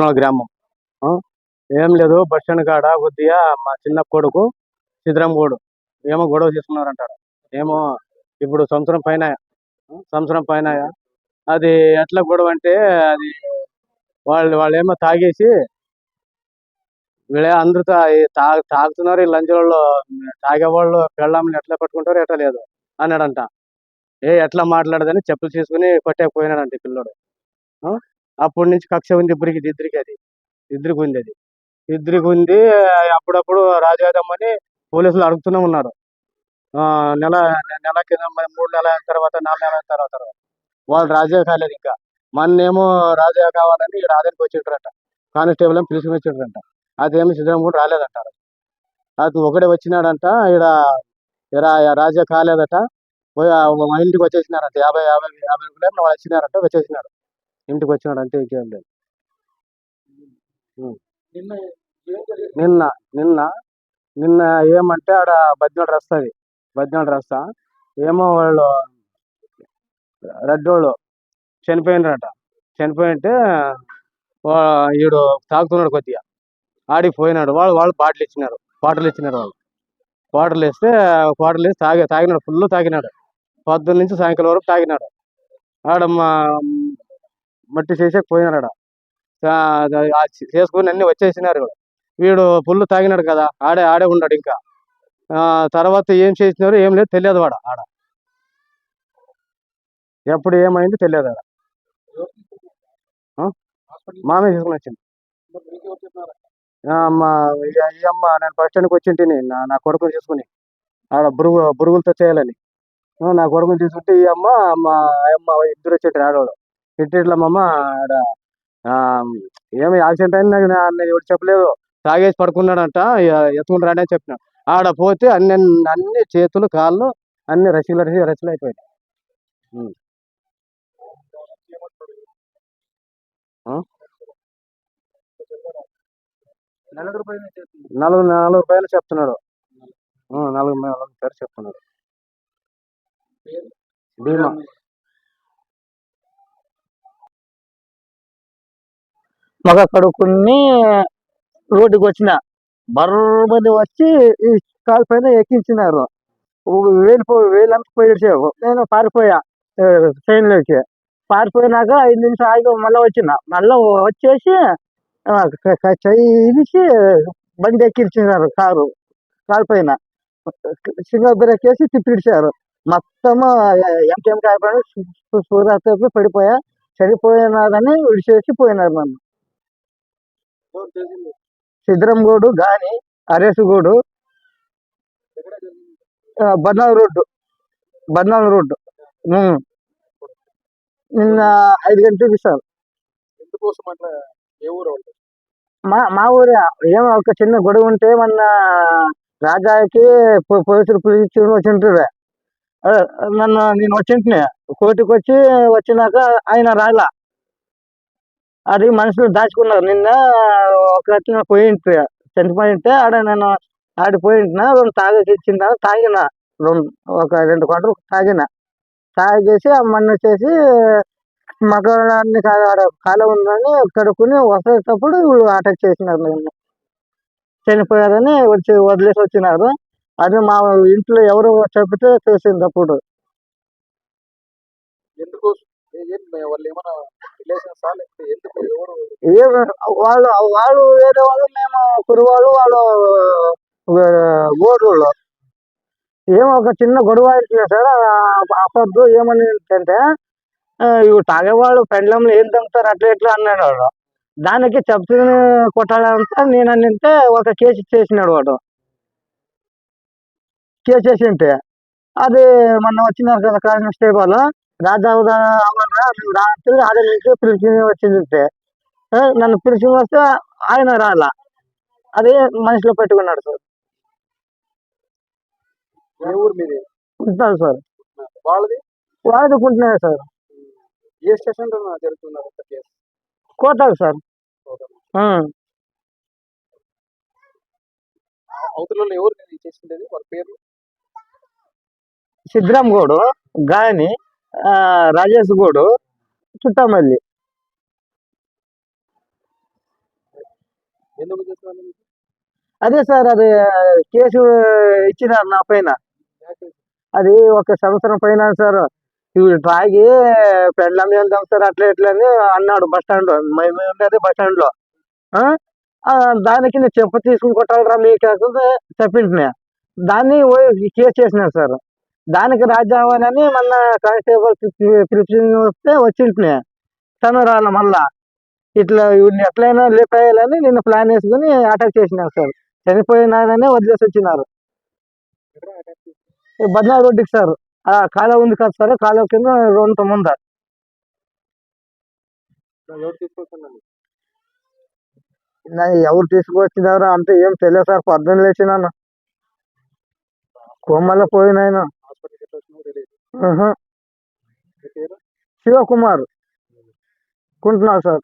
పుట్టిన గ్రామం. ఏం లేదు బస్ స్టాండ్ కాడ కొద్దిగా మా చిన్న కొడుకు సిద్ధరామగోడు ఏమో గొడవ చేసుకున్నారంటాడు ఏమో ఇప్పుడు సంవత్సరం పైన సంవత్సరం పైన అది ఎట్లా గొడవ అంటే అది వాళ్ళు వాళ్ళు ఏమో తాగేసి వీళ్ళే అందరూ తా- తాగుతున్నారు ఈ లంచంలో తాగేవాళ్ళు పెళ్ళామని ఎట్లా పట్టుకుంటారు ఎట్లా లేదు అన్నాడంట. ఏ ఎట్లా మాట్లాడదని చెప్పులు తీసుకుని కొట్టేకపోయినాడంట ఈ పిల్లోడు. అప్పటి నుంచి కక్ష ఉంది ఇద్దరికి ఇద్దరికి అది. ఇద్దరికి ఉంది అది. ఇద్దరికి ఉంది అప్పుడప్పుడు రాజాదమ్మని పోలీసులు అడుగుతూనే ఉన్నారు. ఆ, నెల నెల కింద మూడు నెలల తర్వాత నాలుగు నెలల తర్వాత వాళ్ళు రాజా కాలేదు ఇంకా. మొన్నేమో రాజా కావాలని రాజానికి వచ్చిండ్రట. కానిస్టేబుల్ అని పిలుచుకుని వచ్చిండ్రంట. అదేమో సిద్ధరామ కూడా రాలేదంటారు అది ఒకడే వచ్చినాడంట ఈడ రాజా కాలేదట. ఇంటికి వచ్చేసినారంట. యాభై యాభై యాభై రూపాయలు వాళ్ళు వచ్చినారంట వచ్చేసినారు. ఇంటికి వచ్చినాడు అంతే ఇంకేం లేదు. నిన్న నిన్న నిన్న ఏమంటే ఆడ బద్నాడు రస్తది బద్నాడు రస్తా. ఏమో వాళ్ళు రెడ్డోళ్ళు చనిపోయినారట. చనిపోయింటే ఈడు తాగుతున్నాడు కొద్దిగా. ఆడికి పోయినాడు. వాళ్ళు వాళ్ళు బాటిల్ ఇచ్చినారు. బాటిల్ ఇచ్చినారు వాళ్ళు. బాటిల్ ఇస్తే బాటిల్ వేసి తాగి తాగినాడు. ఫుల్ తాగినాడు. పొద్దున్న నుంచి సాయంకాలం వరకు తాగినాడు. ఆడ మా మట్టి చేసే పోయినాడు ఆడ చేసుకుని అన్ని వచ్చేసినారు వీడు పుల్లు తాగినాడు కదా ఆడే ఆడే ఉన్నాడు ఇంకా. ఆ, తర్వాత ఏం చేసినారు ఏం లేదు తెలియదు వాడు ఆడ. ఎప్పుడు ఏమైంది తెలియదు ఆడ. మామే తీసుకుని వచ్చింది ఆ, మా ఈ- ఈ అమ్మ నేను బస్ స్టాండ్కి వచ్చింటిని నా నా కొడుకుని తీసుకుని ఆడ బురుగు బురుగులతో చేయాలని. నా కొడుకుని తీసుకుంటే ఈ అమ్మ మా అమ్మ ఇద్దరు వచ్చేటారు ఆడవాడు ఇట్లా మా అమ్మ ఆడ ఆ, ఏమి యాక్సిడెంట్ అయింది నాకు ఎవరు చెప్పలేదు. తాగేసి పడుకున్నాడంట ఎత్తుకుని రాండి అని చెప్పిన. ఆడ పోతే అన్ని అన్ని చేతులు కాళ్ళు అన్ని రసిలు రసి రసిలు అయిపోయాయి? నలుగురు నాలుగు పైన చెప్తున్నాడు. నలుగురు నలుగురు పేరు చెప్తున్నాడు. భీమా. మగ కడుక్కుని రోడ్డుకి వచ్చిన బర్రమని వచ్చి ఈ కాలు పైన ఎక్కించినారు. వేలిపో వేలంతా పోయేసావు నేను పారిపోయా ట్రైన్లోకి. పారిపోయినాక ఐదు నిమిషం ఆగి మళ్ళీ వచ్చిన. మళ్ళీ వచ్చేసి ఆ, చెయ్యి బండి ఎక్కించినారు కారు కాలు పైన. సింగల్ బ్రేక్ వేసి తిప్పిడిచారు మొత్తము ఎంటెం కాకపోయినా సూర్యాస్తపై పడిపోయా. చనిపోయినారని విడిచేసి పోయినారు నన్ను. సిద్ధరంగూడు గాని అరేసుగూడు బర్నాల్ రోడ్డు బర్నాల్ రోడ్డు. నిన్న ఐదు గంటలకు సార్ ఎందుకోసం అట్లా ఏ ఊరు వాళ్ళు? మా మా ఊరే. ఏమో ఒక చిన్న గొడవ ఉంటే మొన్న రాజాకి పోలీసులు పిలిచి వచ్చింటారు నన్ను నేను వచ్చింటిని. కోర్టుకు వచ్చి వచ్చినాక ఆయన రాలా. అది మనుషులు దాచుకున్నారు. నిన్న ఒక అతను పోయింటి చనిపోయింటే ఆడ నేను ఆడ పోయింటిన రెండు తాగేసి ఇచ్చిన తాగిన. రెండు ఒక రెండు కోటలు తాగిన. తాగేసి ఆ మన్ను వచ్చేసి మగవాడిని ఆడ కాలం ఉందని కడుక్కుని వసేటప్పుడు వీళ్ళు అటాక్ చేసినారు నన్ను. చనిపోయారని వచ్చి వదిలేసి వచ్చినారు. అది మా ఇంట్లో ఎవరు చెప్తే తెలిసింది అప్పుడు. ఎందుకు వాళ్ళు ఏమైనా రిలేషన్స్ ఎందుకు ఎవరు? వాళ్ళు వాళ్ళు వేరే వాళ్ళు మేము కురువాళ్ళు వాళ్ళు గోడోళ్ళు. ఏమో ఒక చిన్న గొడవ అవుతుంది సార్ అప్పద్దు ఏమని అంటే ఇవి తాగేవాళ్ళు పెండ్లంలో ఏం తంగుతారు అట్లా ఇట్లా అన్నాడు వాడు. దానికి చెప్తుని కొట్టాలంటే నేను అంటే ఒక కేసు చేసినాడు వాడు. కేసు చేసింటే అది మొన్న వచ్చినారు కదా కానిస్టేబుల్ రాజా రాత్రి ఆడే నుంచి పిలిచి వచ్చింది నన్ను పిలిచి వస్తే ఆయన రాలా. అదే మనసులో పెట్టుకున్నాడు సార్. ఉంటాడు సార్. వాళ్ళది? వాడుకుంటున్నాడు సార్. ఏ స్టేషన్ కోతాడు సార్. అవతల ఎవరు చేసిండేది వాళ్ళ పేరు సిద్ధరామ్ గౌడు ఆ, రాజేష్ గౌడు చుట్టామల్లి. మీకు? అదే సార్ అది కేసు ఇచ్చినారు నా పైన? అది ఒక సంవత్సరం పైన సార్ ఇవి తాగి పెండ్లం వెళ్దాం సార్ అట్లా ఇట్లా అని అన్నాడు బస్ స్టాండ్ మేము ఉండేది బస్ స్టాండ్లో దానికి నేను చెప్ప తీసుకుని కొట్టాలరా మీ కాకుండా చెప్పింటున్నా దాన్ని కేసు చేసినారు సార్. దానికి రాజ్యావని మొన్న కానిస్టేబుల్ పిలిచి వస్తే వచ్చింటున్నా తను రాల మళ్ళా ఇట్లా వీడిని ఎట్లయినా లేపేయాలని నిన్న ప్లాన్ వేసుకుని అటాక్ చేసినారు సార్. చనిపోయినారనే వదిలేసి వచ్చినారు. బద్నాడు రోడ్డుకి సార్. ఆ కాలువ ఉంది కదా సార్ కాలువ కింద రెండు ముంద. ఎవరు తీసుకొచ్చినారో అంత ఏం తెలియదు సార్ పొద్దున్న లేచినాను. కొమ్మల పోయినాయన హాస్పిటల్కి ఎట్లా వచ్చినావో తెలియదు ఆహా. మీ పేరు శివకుమార్. కుంటున్నావు సార్.